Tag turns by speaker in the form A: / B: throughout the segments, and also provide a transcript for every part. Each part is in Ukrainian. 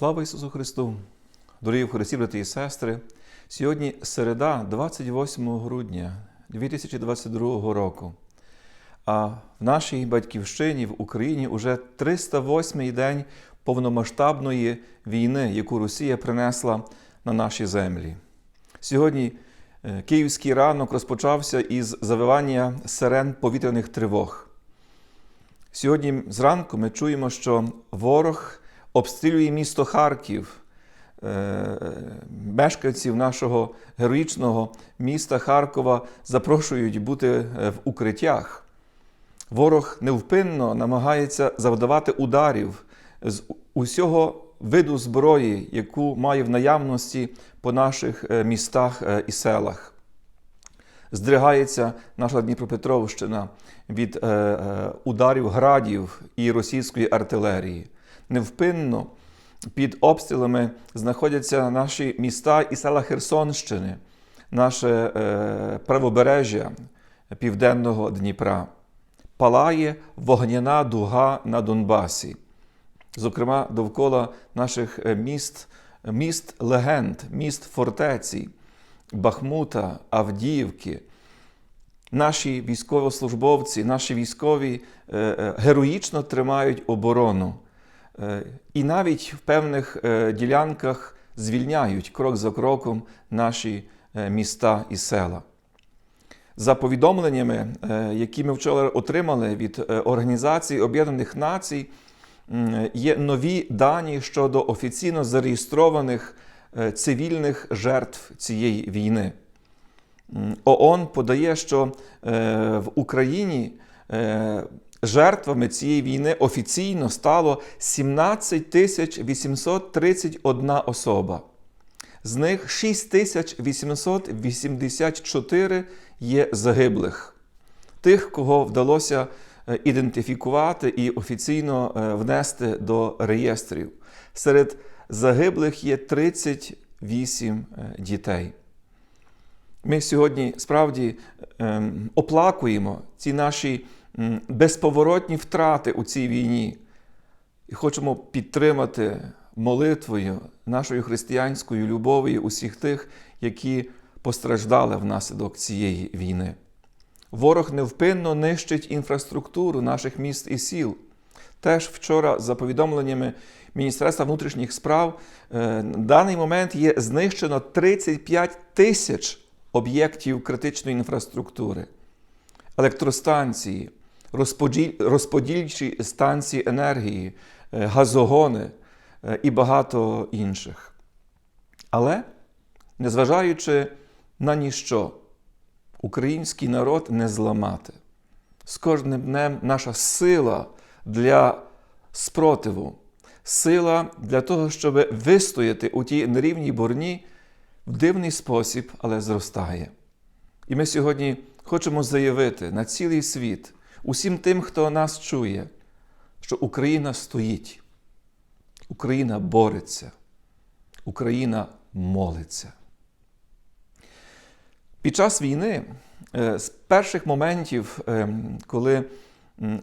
A: Слава Ісусу Христу! Дорогі в Христі, брати і сестри! Сьогодні середа, 28 грудня 2022 року. А в нашій батьківщині в Україні уже 308-й день повномасштабної війни, яку Росія принесла на наші землі. Сьогодні е, київський ранок розпочався із завивання сирен повітряних тривог. Сьогодні зранку ми чуємо, що ворог обстрілює місто Харків. Е, Мешканців нашого героїчного міста Харкова запрошують бути е, в укриттях. Ворог невпинно намагається завдавати ударів з усього виду зброї, яку має в наявності по наших е, містах і селах. Здригається наша Дніпропетровщина від ударів градів і російської артилерії. Невпинно під обстрілами знаходяться наші міста і села Херсонщини, наше е, правобережжя Південного Дніпра. Палає вогняна дуга на Донбасі. Зокрема, довкола наших е, міст, міст легенд, міст фортеці, Бахмута, Авдіївки. Наші військовослужбовці, наші військові е, героїчно тримають оборону. Е, І навіть в певних е, ділянках звільняють крок за кроком наші е, міста і села. За повідомленнями, які ми вчора отримали від Організації Об'єднаних Націй, є нові дані щодо офіційно зареєстрованих цивільних жертв цієї війни. ООН подає, що в Україні жертвами цієї війни офіційно стало 17 831 особа. З них 6884 є загиблих, тих, кого вдалося е, ідентифікувати і офіційно е, внести до реєстрів. Серед загиблих є 38 е, дітей. Ми сьогодні справді ем, оплакуємо ці наші безповоротні втрати у цій війні і хочемо підтримати молитвою, нашою християнською любов'ю усіх тих, які постраждали внаслідок цієї війни. Ворог невпинно нищить інфраструктуру наших міст і сіл. Теж вчора, за повідомленнями Міністерства внутрішніх справ, е, на даний момент є знищено 35 тисяч об'єктів критичної інфраструктури, електростанції, розподільчі станції енергії, е, газогони е, і багато інших. Але, незважаючи на ніщо, український народ не зламати. З кожним днем наша сила для спротиву, сила для того, щоб вистояти у тій нерівній борні в дивний спосіб, але зростає. І ми сьогодні хочемо заявити на цілий світ, усім тим, хто нас чує, що Україна стоїть, Україна бореться, Україна молиться. Під час війни, е, з перших моментів, е, коли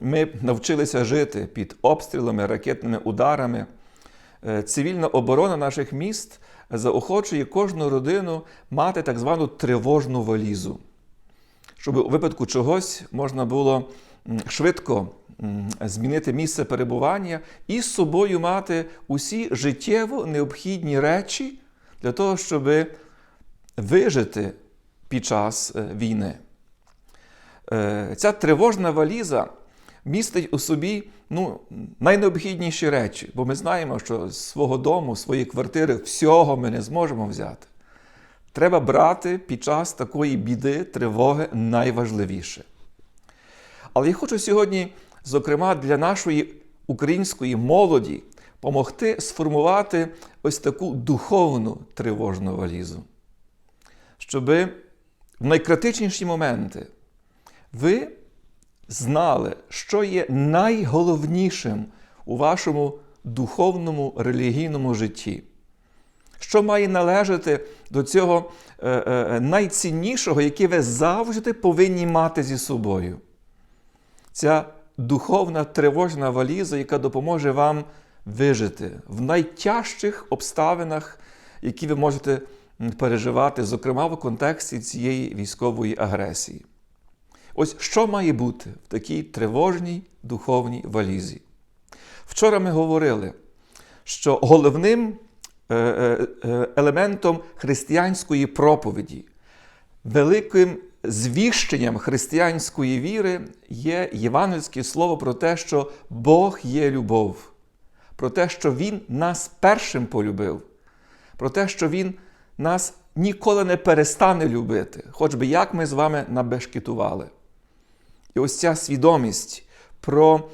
A: ми навчилися жити під обстрілами, ракетними ударами, е, цивільна оборона наших міст заохочує кожну родину мати так звану тривожну валізу, щоб у випадку чогось можна було швидко змінити місце перебування і з собою мати усі життєво необхідні речі для того, щоб вижити під час е, війни. Е, Ця тривожна валіза містить у собі ну, найнеобхідніші речі, бо ми знаємо, що з свого дому, своєї квартири всього ми не зможемо взяти. Треба брати під час такої біди, тривоги найважливіше. Але я хочу сьогодні, зокрема, для нашої української молоді допомогти сформувати ось таку духовну тривожну валізу, щоби в найкритичніші моменти ви знали, що є найголовнішим у вашому духовному релігійному житті, що має належати до цього е, е, найціннішого, яке ви завжди повинні мати зі собою. Ця духовна тривожна валіза, яка допоможе вам вижити в найтяжчих обставинах, які ви можете переживати, зокрема в контексті цієї військової агресії. Ось що має бути в такій тривожній духовній валізі. Вчора ми говорили, що головним е, е, е, елементом християнської проповіді, великим звіщенням християнської віри є євангельське слово про те, що Бог є любов, про те, що Він нас першим полюбив, про те, що Він нас ніколи не перестане любити, хоч би як ми з вами набешкетували. І ось ця свідомість про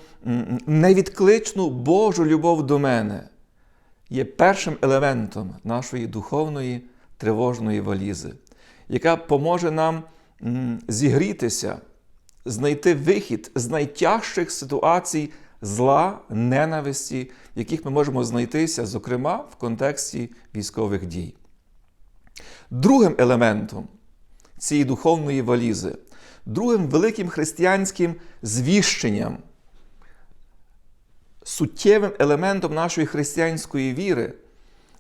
A: невідкличну Божу любов до мене є першим елементом нашої духовної тривожної валізи, яка поможе нам зігрітися, знайти вихід з найтяжчих ситуацій зла, ненависті, в яких ми можемо знайтися, зокрема в контексті військових дій. Другим елементом цієї духовної валізи, другим великим християнським звіщенням, суттєвим елементом нашої християнської віри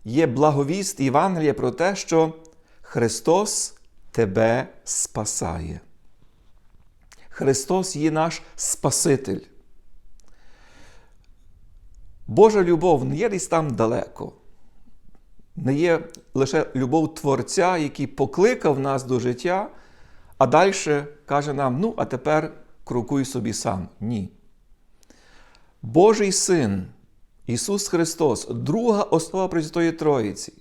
A: є благовіст Євангелія про те, що Христос тебе спасає. Христос є наш Спаситель. Божа любов не є десь там далеко, не є лише любов Творця, який покликав нас до життя, а далі каже нам: ну, а тепер крокуй собі сам. Ні. Божий Син, Ісус Христос, друга основа Пресвятої Троїці,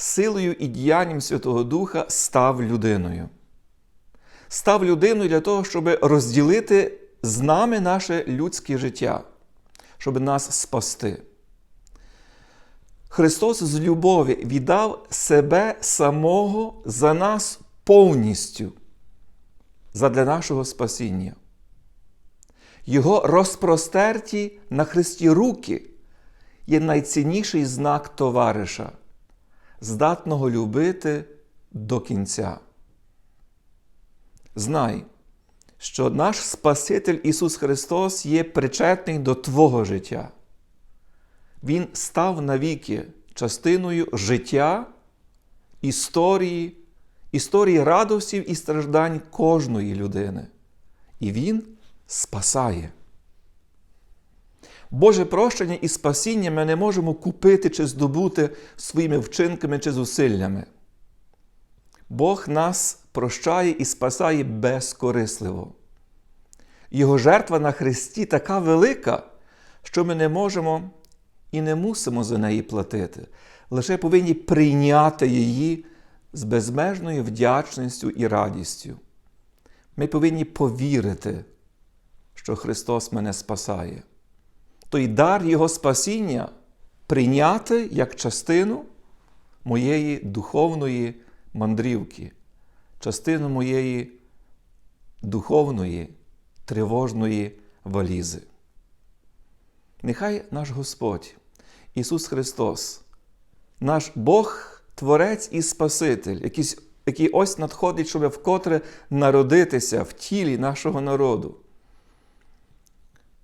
A: силою і діянням Святого Духа став людиною. Став людиною для того, щоб розділити з нами наше людське життя, щоб нас спасти. Христос з любові віддав себе самого за нас повністю, задля нашого спасіння. Його розпростерті на Христі руки є найцінніший знак товариша, здатного любити до кінця. Знай, що наш Спаситель Ісус Христос є причетний до Твого життя. Він став навіки частиною життя, історії, історії радостів і страждань кожної людини. І Він спасає. Боже прощення і спасіння ми не можемо купити чи здобути своїми вчинками чи зусиллями. Бог нас прощає і спасає безкорисливо. Його жертва на Христі така велика, що ми не можемо і не мусимо за неї платити. Лише повинні прийняти її з безмежною вдячністю і радістю. Ми повинні повірити, що Христос мене спасає. Той дар Його спасіння прийняти як частину моєї духовної мандрівки, частину моєї духовної тривожної валізи. Нехай наш Господь, Ісус Христос, наш Бог, Творець і Спаситель, який, ось надходить, щоб вкотре народитися в тілі нашого народу,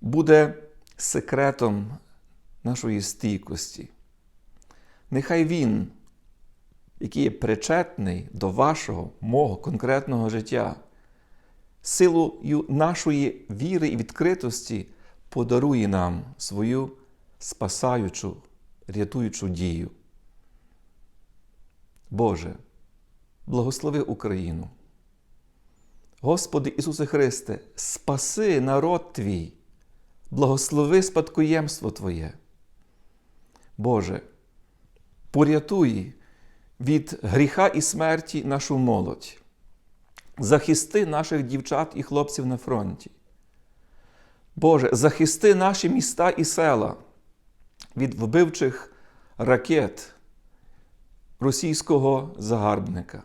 A: буде секретом нашої стійкості. Нехай Він, який є причетний до вашого, мого конкретного життя, силою нашої віри і відкритості подарує нам свою спасаючу, рятуючу дію. Боже, благослови Україну. Господи Ісусе Христе, спаси народ Твій, благослови спадкоємство Твоє. Боже, порятуй від гріха і смерті нашу молодь, захисти наших дівчат і хлопців на фронті. Боже, захисти наші міста і села від вбивчих ракет російського загарбника.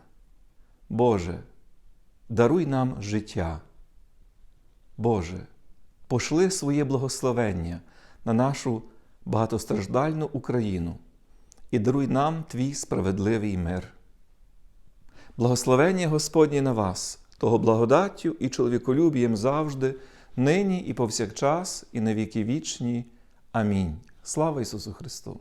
A: Боже, даруй нам життя. Боже, пошли своє благословення на нашу багатостраждальну Україну і даруй нам Твій справедливий мир. Благословення Господнє на вас, того благодаттю і чоловіколюбієм завжди, нині і повсякчас, і на віки вічні. Амінь. Слава Ісусу Христу!